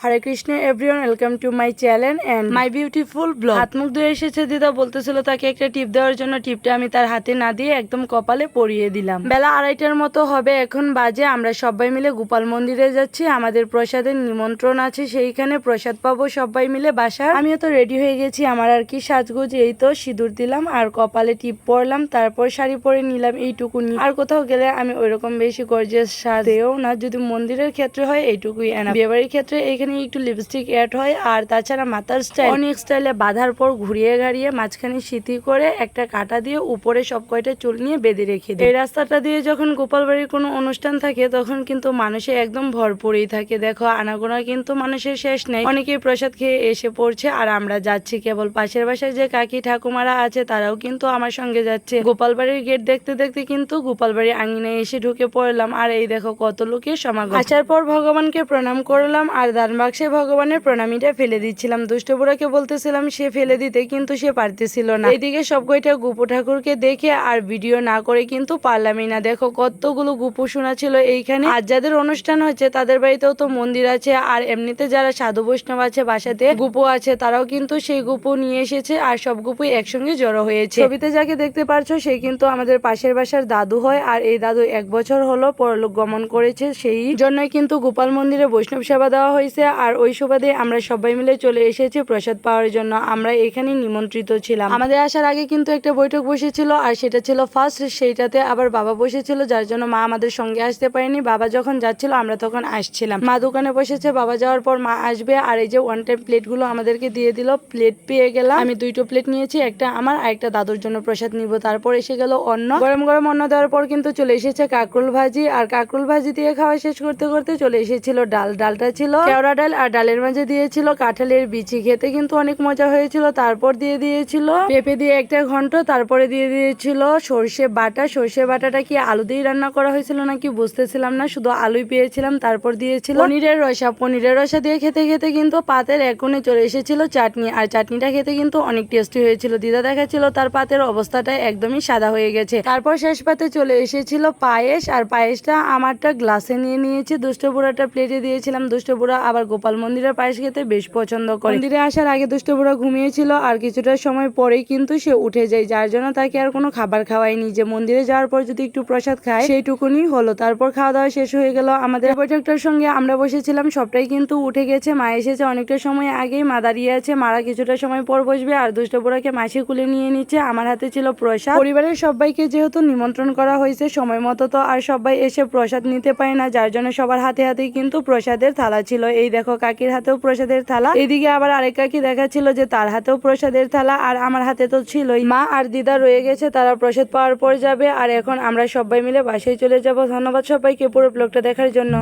Hare Krishna everyone welcome to my channel and my beautiful blog হাত মুখ ধুয়ে এসেছে দিদা বলতেছিল তাকে একটা টিপ দেওয়ার জন্য। টিপটা আমি তার হাতে না দিয়ে একদম কপালে পরিয়ে দিলাম। বেলা আড়াইটার মতো হবে এখন বাজে। আমরা সবাই মিলে গোপাল মন্দিরে যাচ্ছি। আমাদের প্রসাদের নিমন্ত্রণ আছে সেইখানে। প্রসাদ পাবো সবাই মিলে বাসার। আমিও তো রেডি হয়ে গেছি। আমার আর কি সাজগুজ এই তো সিঁদুর দিলাম আর কপালে টিপ পরলাম তারপর শাড়ি পরে নিলাম এইটুকুনি আর কোথাও গেলে আমি ওইরকম বেশি গর্জিয়াস সাজেও না। যদি মন্দিরের ক্ষেত্রে হয় এইটুকুই এনা বিয়েবাড়ির ক্ষেত্রে এখানে একটু লিপস্টিক অ্যাড হয় আর তাছাড়া মাথার স্টাইল অনেক স্টাইলে বাঁধার পর ঘুরিয়ে গাড়িয়ে মাঝখানে সিথি করে একটা কাটা দিয়ে উপরে সব কয়টা চুল নিয়ে বেঁধে রেখে দিই। এই রাস্তাটা দিয়ে যখন গোপাল বাড়ির কোনো অনুষ্ঠান থাকে তখন কিন্তু মানুষে একদম ভরপুরই থাকে। দেখো আনাগোনা কিন্তু মানুষের শেষ নেই। অনেকেই প্রসাদ খেয়ে এসে পড়ছে আর আমরা যাচ্ছি কেবল পাশের বাসায় যে কাকি ঠাকুমারা আছে তারাও কিন্তু আমার সঙ্গে যাচ্ছে। গোপাল বাড়ির গেট দেখতে দেখতে কিন্তু গোপাল বাড়ির আঙিনায় এসে ঢুকে পড়লাম আর এই দেখো কত লোকের সমাগম। আসার পর ভগবানকে প্রণাম করলাম আর দান বাক্সে ভগবানের প্রণামীটা ফেলে দিচ্ছিলাম। দুষ্ট বুড়াকে বলতেছিলাম, সে ফেলে দিতে কিন্তু সে পারতেছিল না। এদিকে সব কয়টা গুপু ঠাকুরকে দেখে আর ভিডিও না করে কিন্তু পারলামই না। দেখো, কতগুলো গুপু শোনা ছিল এইখানে। আর যাদের অনুষ্ঠান হচ্ছে, তাদের বাড়িতেও তো মন্দির আছে। আর এমনিতে যারা সাধু বৈষ্ণব আছে, বাসাতে গুপু আছে, তারাও কিন্তু সেই গুপু নিয়ে এসেছে আর সব গুপুই একসঙ্গে জড়ো হয়েছে। ছবিতে যাকে দেখতে পারছ, সে কিন্তু আমাদের পাশের বাসার দাদু হয়। আর এই দাদু এক বছর হলো পরলোক গমন করেছে সেই জন্যই কিন্তু গোপাল মন্দিরে বৈষ্ণব সেবা দেওয়া হয়েছে। আর ওই সুবাদে আমরা সবাই মিলে চলে এসেছি প্রসাদ পাওয়ার জন্য। আমরা এখানে নিমন্ত্রিত ছিলাম। আমাদের আসার আগে কিন্তু একটা বৈঠক বসেছিল আর সেটা ছিল ফার্স্ট সেইটাতে আবার বাবা বসেছিল যার জন্য মা আমাদের সঙ্গে আসতে পারেনি। বাবা যখন যাচ্ছিল, আমরা তখন আসছিলাম। মা দোকানে বসেছে, বাবা যাওয়ার পর মা আসবে আর এই যে ওয়ান টাইম প্লেটগুলো আমাদেরকে দিয়ে দিল প্লেট পেয়ে গেলাম। আমি দুইটো প্লেট নিয়েছি, একটা আমার আর একটা দাদুর জন্য প্রসাদ নিব। তারপর এসে গেল অন্ন। গরম গরম অন্ন দেওয়ার পর কিন্তু চলে এসেছে কাকরুল ভাজি। আর কাকরুল ভাজি দিয়ে খাওয়া শেষ করতে করতে চলে এসেছিল ডাল। ডালটা ছিল কেওড়া ডাল আর ডালের মাঝে দিয়েছিল কাঁঠালের বিচি। খেতে কিন্তু অনেক মজা হয়েছিল। তারপর দিয়ে দিয়েছিল পেঁপে দিয়ে একটা ঘন্ট, তারপরে দিয়ে দিয়েছিল সর্ষে বাটা। সর্ষে বাটাটা কি আলু দিয়ে রান্না করা হয়েছিল নাকি বুঝতেছিলাম না। শুধু আলুই পেয়েছিলাম, তারপর দিয়েছিল পনিরের রসা। পনিরের রসা দিয়ে খেতে খেতে কিন্তু পাতের এক কোণে চলে এসেছিল চাটনি। আর চাটনিটা খেতে কিন্তু অনেক টেস্টি হয়েছিল। দিদা দেখাচ্ছিল তার পাতের অবস্থাটা একদমই সাদা হয়ে গেছে। তারপর শেষ পাতে চলে এসেছিল পায়েস। আর পায়েসটা আমারটা গ্লাসে নিয়ে নিয়েছি। দুষ্ট বুড়াটা প্লেটে দিয়েছিলাম। দুষ্ট বুড়া আবার গোপাল মন্দিরের পায়েস খেতে বেশ পছন্দ করে। মন্দিরে আসার আগে দুষ্ট বুড়া ঘুমিয়েছিল আর কিছুটা সময় পরেই কিন্তু সে উঠে যায়, যার জন্য তাকে আর কোনো খাবার খাওয়ায়নি। যে মন্দিরে যাওয়ার পর যদি একটু প্রসাদ খায়, সেইটুকুনি হলো। তারপর খাওয়া দাওয়া শেষ হয়ে গেল। আমাদের বৈঠকটার সঙ্গে আমরা বসেছিলাম, সবটাই কিন্তু উঠে গেছে। মা এসেছে অনেকটা সময় আগেই, মা দাঁড়িয়ে আছে। মারা কিছুটা সময় পর বসবে আর দুষ্ট বুড়াকে মাসি কুলে নিয়ে নিচ্ছে। আমার হাতে ছিল প্রসাদ। পরিবারের সবাইকে যেহেতু নিমন্ত্রণ করা হয়েছে, সময় মতো তো আর সবাই এসে প্রসাদ নিতে পারে না, যার জন্য সবার হাতে হাতেই কিন্তু প্রসাদের থালা ছিল। এই দেখো, কাকির হাতেও প্রসাদের থালা। এদিকে আবার আরেক কাকি দেখাচ্ছিল যে তার হাতেও প্রসাদের থালা, আর আমার হাতে তো ছিলই। মা আর দিদা রয়ে গেছে, তারা প্রসাদ পাওয়ার পর যাবে, আর এখন আমরা সবাই মিলে বাসায় চলে যাব। ধন্যবাদ সবাইকে পুরো ব্লগটা দেখার জন্য।